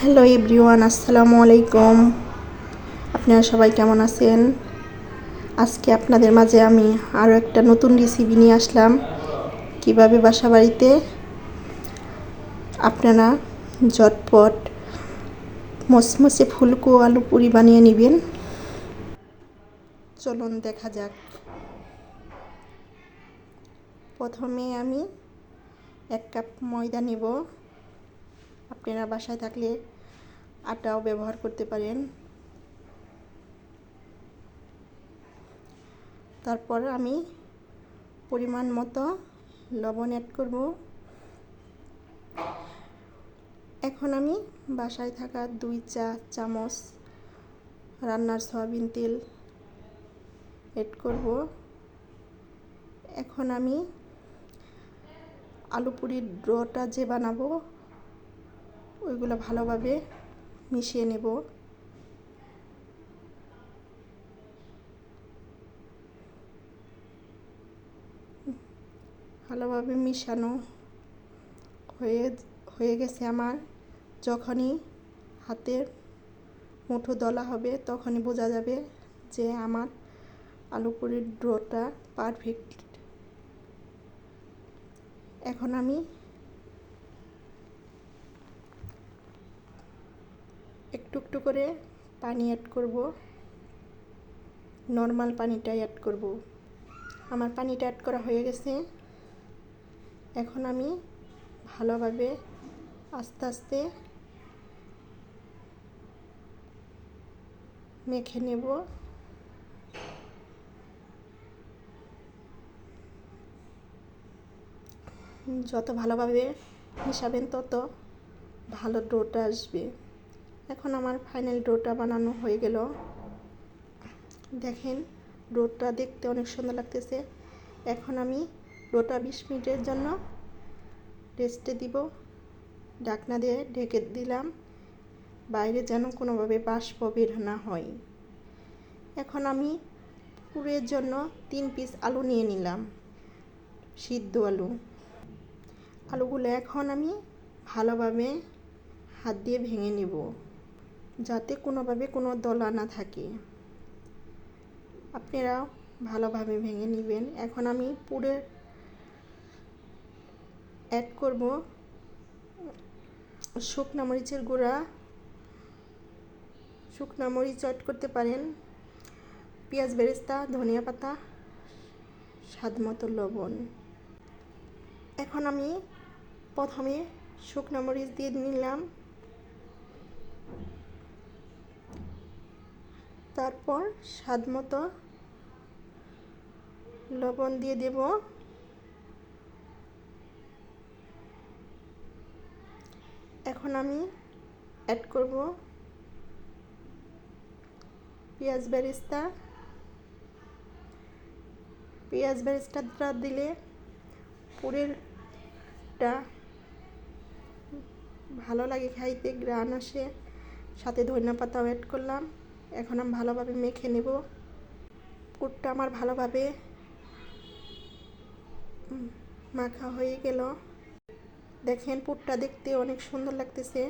Hello everyone, আসসালামু আলাইকুম। আপনারা সবাই কেমন আছেন? আজকে আপনাদের মাঝে আমি আরও একটা নতুন রেসিপি নিয়ে আসলাম। কীভাবে বাসা বাড়িতে আপনারা ঝটপট মসমসে ফুলকো আলু পুরি বানিয়ে নেবেন? চলুন দেখা যাক। প্রথমে আমি এক কাপ ময়দা নেব। আপনারা বাসায় থাকলে আটাও ব্যবহার করতে পারেন। তারপর আমি পরিমাণ মতো লবণ অ্যাড করব। এখন আমি বাসায় থাকা দুই চা চামচ রান্নার সয়াবিন তেল অ্যাড করব। এখন আমি আলু পুরির ড্রটা যে বানাবো ওইগুলো ভালোভাবে মিশিয়ে নেব। ভালোভাবে মিশানো হয়ে হয়ে গেছে আমার। যখনই হাতের মুঠো দলা হবে তখনই বোঝা যাবে যে আমার আলু পুরির ড্রোটা পারফেক্ট। এখন আমি একটু একটু করে পানি অ্যাড করব। নর্মাল পানিটাই অ্যাড করব। আমার পানিটা অ্যাড করা হয়ে গেছে। এখন আমি ভালোভাবে আস্তে আস্তে মেখে নেব। যত ভালোভাবে মিশাবেন তত ভালো ডোটা আসবে। এখন আমার ফাইনাল ডোটা বানানো হয়ে গেল। দেখেন, ডোটা দেখতে অনেক সুন্দর লাগতেছে। এখন আমি ডোটা বিশ মিনিটের জন্য রেস্টে দিব। ডাকনা দিয়ে ঢেকে দিলাম। বাইরে যেন কোনোভাবে বাষ্প বের না হয়। এখন আমি পুরের জন্য তিন পিস আলু নিয়ে নিলাম, সিদ্ধ আলু। আলুগুলো এখন আমি ভালোভাবে হাত দিয়ে ভেঙে নেব। যাতে কোনোভাবে কোনো দলা না থাকে। আপনারা ভালোভাবে ভেঙে নেবেন। এখন আমি পুরে অ্যাড করব শুকনো মরিচের গুঁড়া। শুকনো মরিচ অ্যাড করতে পারেন। পেঁয়াজ, বেরেস্তা, ধনিয়া পাতা, স্বাদ মতো লবণ। এখন আমি প্রথমে শুকনো মরিচ দিয়ে নিলাম। তারপর স্বাদ মতো লবণ দিয়ে দেব। এখন আমি অ্যাড করব পেঁয়াজ বেরেস্তা। পেঁয়াজ বেরেস্তাটা দিলে পুরেরটা ভালো লাগে খাইতে গ্রান আসে। সাথে ধনিয়া পাতাও অ্যাড করলাম। এখন আমি ভালোভাবে মেখে নেব। পুরটা আমার ভালোভাবে মাখা হয়ে গেল। দেখেন পুরটা দেখতে অনেক সুন্দর লাগতেছে।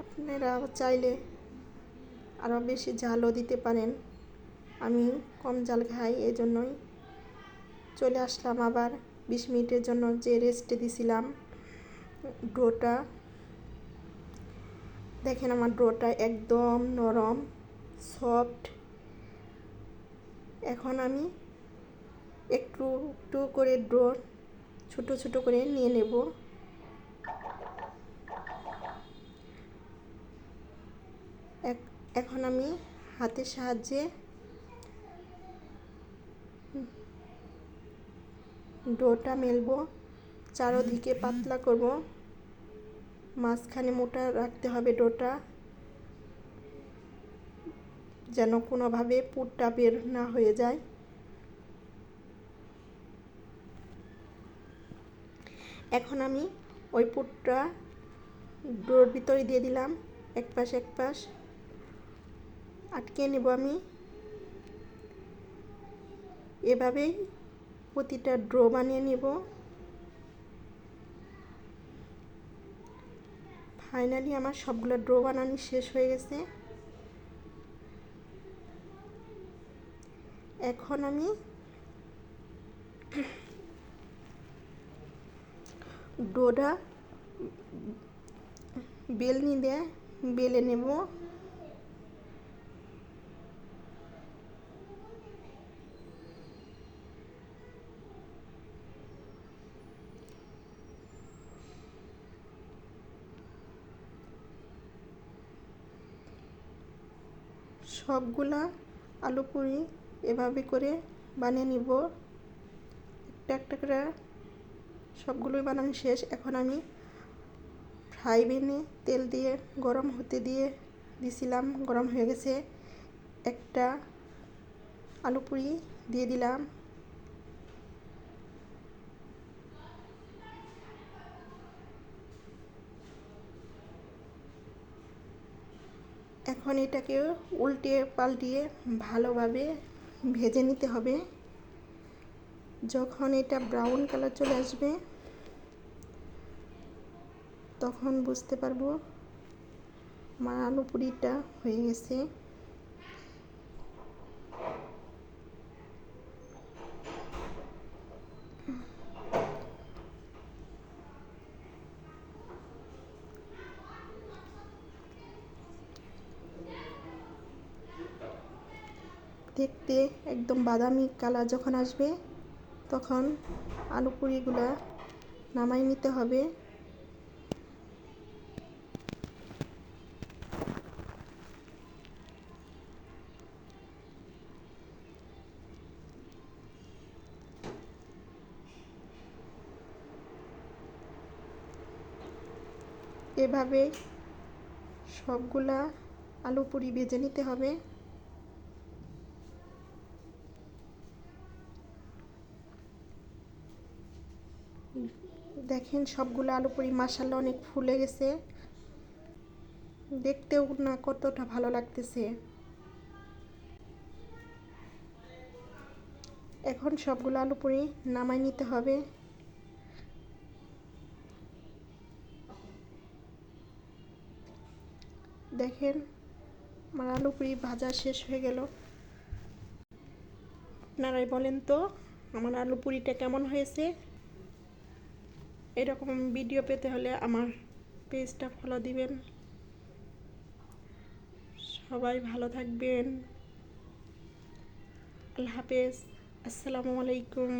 আপনারা চাইলে আরও বেশি ঝালও দিতে পারেন। আমি কম জাল খাই এই জন্যই চলে আসলাম আবার বিশ মিনিটের জন্য যে রেস্টে দিছিলাম ডোটা। দেখেন আমার ডোটা একদম নরম। সফট। এখন আমি একটু একটু করে ড্রো ছোট ছোট করে নিয়ে নেব। এখন আমি হাতের সাহায্যে ডোটা মেলবো। চারোদিকে পাতলা করব। মাঝখানে মোটা রাখতে হবে ডোটা যেন কোনোভাবে পুরটা বের না হয়ে যায়। এখন আমি ওই পুরটা ডোর ভিতরে দিয়ে দিলাম এক পাশ এক পাশ আটকে নেব আমি। এভাবেই প্রতিটা ড্র বানিয়ে নেব। ফাইনালি আমার সবগুলো ড্রো বানানো শেষ হয়ে গেছে। এখন আমি ডোডা বেলনি দিয়ে বেলে নেব। সবগুলা আলু পুরি এভাবে করে বানিয়ে নিব। একটা একটা করে সবগুলোই বানানো শেষ। এখন আমি ফ্রাই প্যানে তেল দিয়ে গরম হতে দিয়ে দিছিলাম, গরম হয়ে গেছে। একটা আলু পুরি দিয়ে দিলাম। এখন এটাকে উল্টে পাল্টিয়ে ভালোভাবে ভেজে নিতে হবে। যখন এটা ব্রাউন কালার চলে আসবে, তখন বুঝতে পারব আমার আলু পুরিটা হয়ে গেছে। দেখতে একদম বাদামি কালার যখন আসবে, তখন আলু পুরিগুলা নামাই নিতে হবে। এভাবে সবগুলা আলু পুরি ভেজে নিতে হবে। দেখেন সবগুলো আলু পুরি মাসাল্লা অনেক ফুলে গেছে। দেখতেও না কতটা ভালো লাগতেছে। এখন সবগুলো আলু পুরি নামাই নিতে হবে। দেখেন আমার আলু পুরি ভাজা শেষ হয়ে গেল। আপনারাই বলেন তো আমার আলু পুরিটা কেমন হয়েছে? এরকম ভিডিও পেতে হলে আমার পেজটা ফলো দিবেন। সবাই ভালো থাকবেন। আল্লাহ হাফেজ। আসসালামু আলাইকুম।